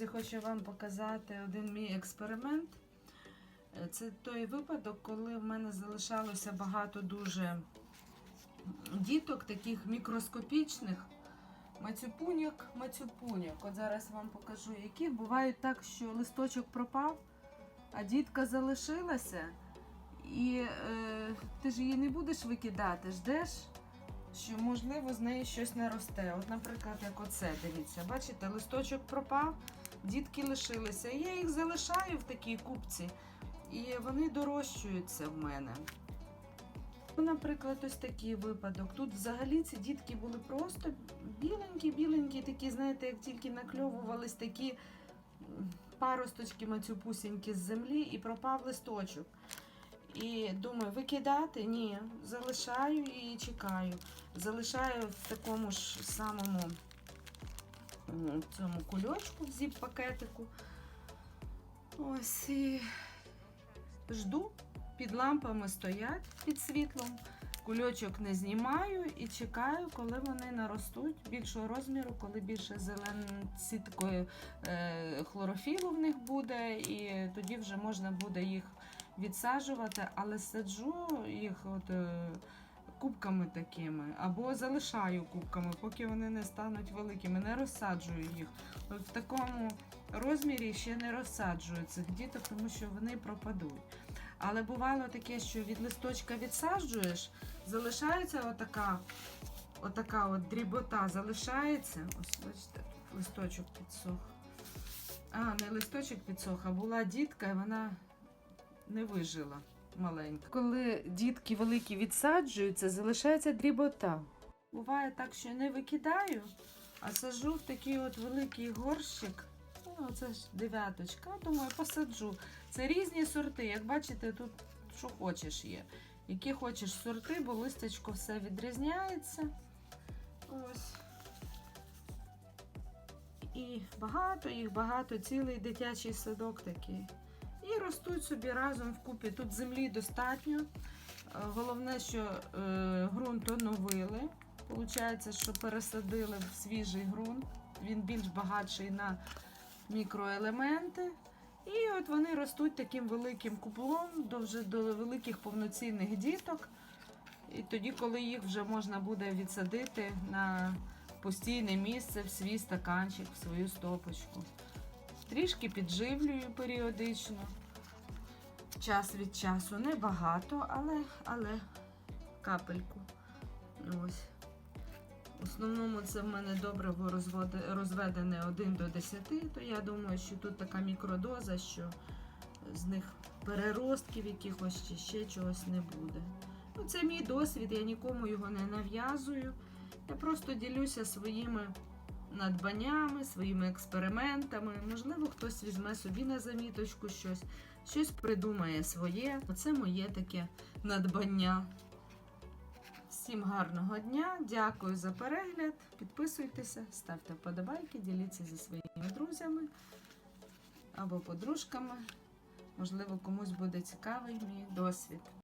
Я хочу вам показати один мій експеримент. Це той випадок, коли в мене залишалося багато дуже діток, таких мікроскопічних, мацюпуняк, мацюпуняк. От зараз вам покажу, яких. Бувають так, що листочок пропав, а дітка залишилася, і е, ти ж її не будеш викидати, ждеш, що можливо з неї щось наросте. От, наприклад, як оце, дивіться, бачите, листочок пропав, дітки лишилися. Я їх залишаю в такій купці, і вони дорощуються в мене. Ну, Наприклад, ось такий випадок. Тут взагалі ці дітки були просто біленькі-біленькі, такі, знаєте, як тільки накльовувались такі паросточки мацюпусінькі з землі і пропав листочок. І думаю, викидати? Ні, залишаю і чекаю. Залишаю в такому ж самому м, цьому кульочку в зіп-пакетику. Ось і жду. Під лампами стоять під світлом. Кульочок не знімаю і чекаю, коли вони наростуть більшого розміру, коли більше зеленці такої е, хлорофілу в них буде, і тоді вже можна буде їх відсаджувати, але саджу їх от, е, кубками такими, або залишаю кубками, поки вони не стануть великими. Не розсаджую їх. От в такому розмірі ще не розсаджую цих діток, тому що вони пропадуть. Але бувало таке, що від листочка відсаджуєш, залишається отака, отака от дрібота, залишається. Ось, бачите, листочок підсох. А, не листочок підсох, а була дітка, і вона не вижила маленька. Коли дітки великі відсаджуються, залишається дрібота. Буває так, що не викидаю, а саджу в такий от великий горщик. Ну, це ж дев'яточка. Думаю, посаджу. Це різні сорти. Як бачите, тут що хочеш є. Які хочеш сорти, бо листячко все відрізняється. Ось. І багато їх, багато, цілий дитячий садок такий. І ростуть собі разом вкупі. Тут землі достатньо. Е, Головне, що е, ґрунт оновили. Получається, що пересадили в свіжий ґрунт. Він більш багатший на мікроелементи. І от вони ростуть таким великим куполом до вже до великих повноцінних діток. І тоді, коли їх вже можна буде відсадити на постійне місце в свій стаканчик, в свою стопочку. Трішки підживлюю періодично. Час від часу небагато, але, але капельку. Ось. В основному це в мене розводи- розведене 1 до 10, то я думаю, що тут така мікродоза, що з них переростків якихось чи ще чогось не буде. Ну, це мій досвід, я нікому його не нав'язую. Я просто ділюся своїми надбаннями, своїми експериментами. Можливо, хтось візьме собі на заміточку щось, щось придумає своє. Оце моє таке надбання. Всім гарного дня, дякую за перегляд. Підписуйтеся, ставте вподобайки, діліться зі своїми друзями або подружками. Можливо, комусь буде цікавий мій досвід.